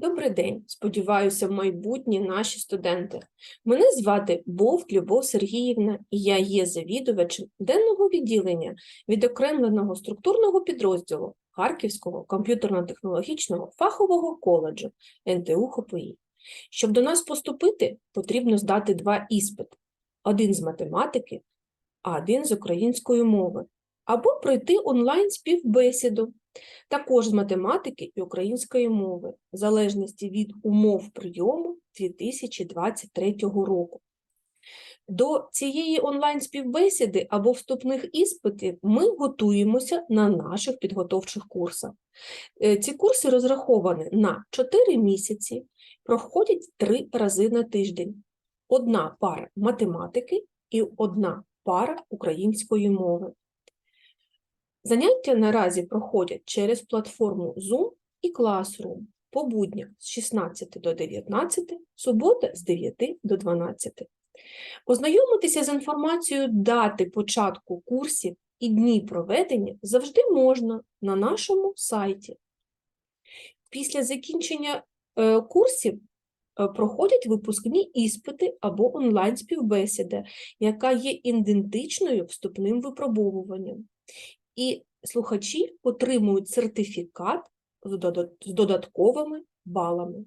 Добрий день, сподіваюся, майбутні наші студенти. Мене звати Бовк Любов Сергіївна, і я є завідувачем денного відділення відокремленого структурного підрозділу Харківського комп'ютерно-технологічного фахового коледжу НТУ ХПІ. Щоб до нас поступити, потрібно здати два іспити: один з математики, а один з української мови, або пройти онлайн співбесіду також з математики і української мови, в залежності від умов прийому 2023 року. До цієї онлайн-співбесіди або вступних іспитів ми готуємося на наших підготовчих курсах. Е, Ці курси розраховані на 4 місяці, проходять 3 рази на тиждень. Одна пара математики і одна пара української мови. Заняття наразі проходять через платформу Zoom і Classroom по буднях з 16 до 19, субота з 9 до 12. Ознайомитися з інформацією дати початку курсів і дні проведення завжди можна на нашому сайті. Після закінчення е, курсів е, проходять випускні іспити або онлайн-співбесіда, яка є ідентичною вступним випробовуванням і слухачі отримують сертифікат з додатковими балами.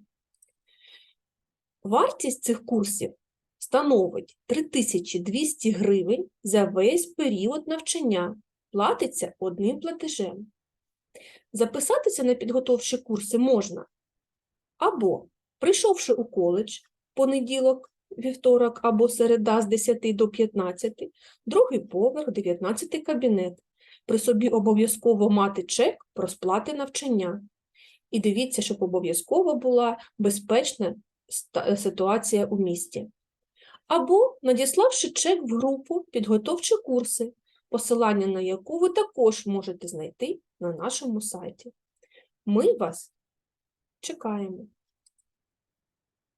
Вартість цих курсів становить 3200 гривень за весь період навчання, платиться одним платежем. Записатися на підготовчі курси можна або прийшовши у коледж понеділок, вівторок або середа з 10 до 15, другий поверх, 19 кабінет, при собі обов'язково мати чек про сплати навчання. І дивіться, щоб обов'язково була безпечна ситуація у місті. Або надіславши чек в групу підготовчі курси, посилання на яку ви також можете знайти на нашому сайті. Ми вас чекаємо.